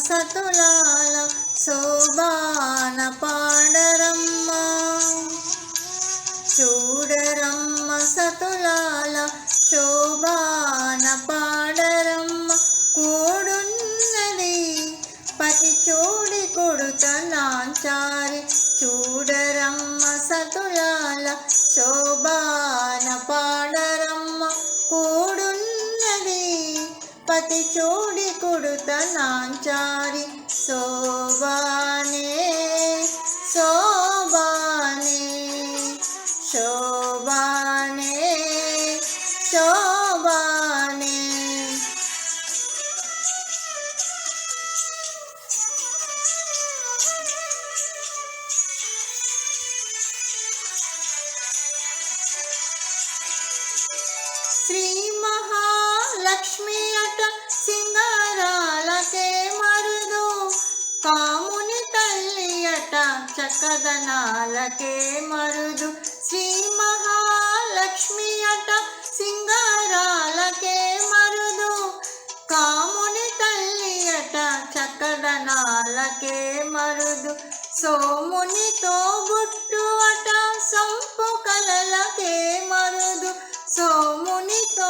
సతులాల శోభాన పాడరమ్మ చూడరమ్మ సతులాల శోభాన పాడరమ్మ కూడున్నది పతి చూడి కొడుత నాంచారి చూడరమ్మ సతులాల శోభాన పాడరమ్మ కూడున్నది పతి చూడి కొడుత నాంచారి శోభానే శోభానే శోభానే శోభానే శ్రీ చక్కదనాలకే మరుదు. శ్రీ మహాలక్ష్మి అట సింగారాలకే మరుదు. కాముని తల్లి అట చక్కదనాలకే మరుదు. సోమునితో బుట్టు అట సంపు కలలకే మరుదు. సోమునితో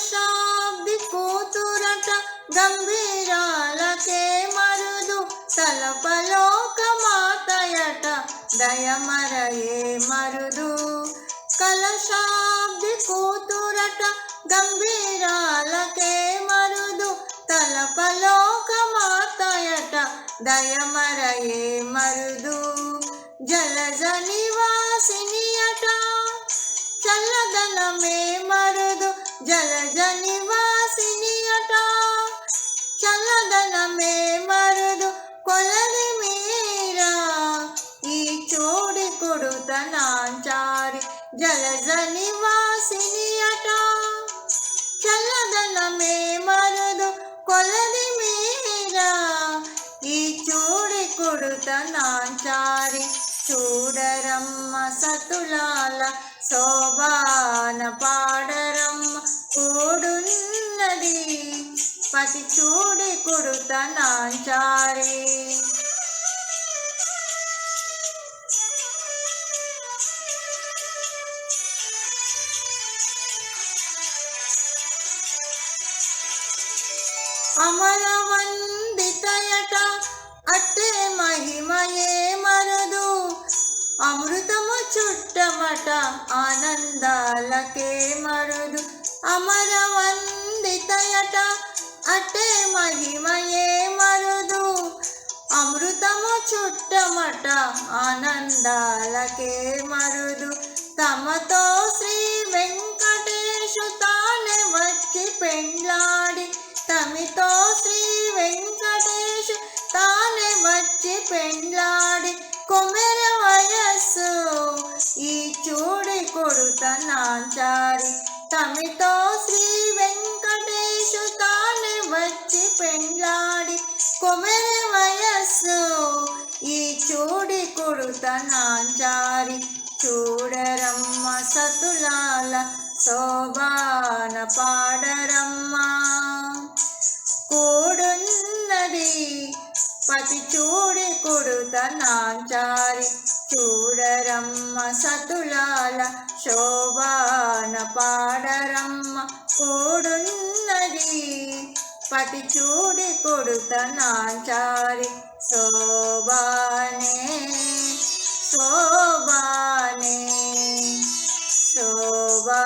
నాంచారి కూతురట గంభీరాలకే మరుదు. తలపలోక మాతయట దయమరయే మరుదు. కలశాబ్ది కూతురట గంభీరాలకే మరుదు. తలపలోక మాతయట దయమరయే మరుదు. జలజ నివాసిని అట చల్లదనమే జల జనివాసిని నివాసిని అట చల్లదనమే మరుదు కొలది మీరా. ఈ చూడి కొడుతనాంచారి జల జనివాసిని నివాసిని అట చల్లదనమే మరుదు కొలది మీరా. ఈ చూడి కొడుతనాంచారి చూడరమ్మ సతులాల శోభాన పాడర. పతి చూడి కుడుతనాంచారి నాంచారి. అమరవందితయట అట్టే మహిమయే మరదు. అమృతము చుట్టమట ఆనందాలకే మరుదు. అమరవందితయట అట్టే మహిమయే మరుదు. అమృతము చుట్టమట ఆనందాలకే మరుదు. తమతో శ్రీ వెంకటేశు తానే వచ్చి పెండ్లాడి. తమితో శ్రీ పెండ్లాడి కొమెర వయస్సు ఈ చూడి కొడుత చూడరమ్మ సతులాల శోభాన పాడరమ్మ. కూడున్నది పతి చూడి కొడుత నాంచారి చూడరమ్మ సతులాల శోభాన పాడరమ్మ. కూడున్నది పతి చూడి ಕೃತನಾಚಾರಿ ಸೋಬಾನೆ ಸೋಬಾನೆ ಸೋಬಾ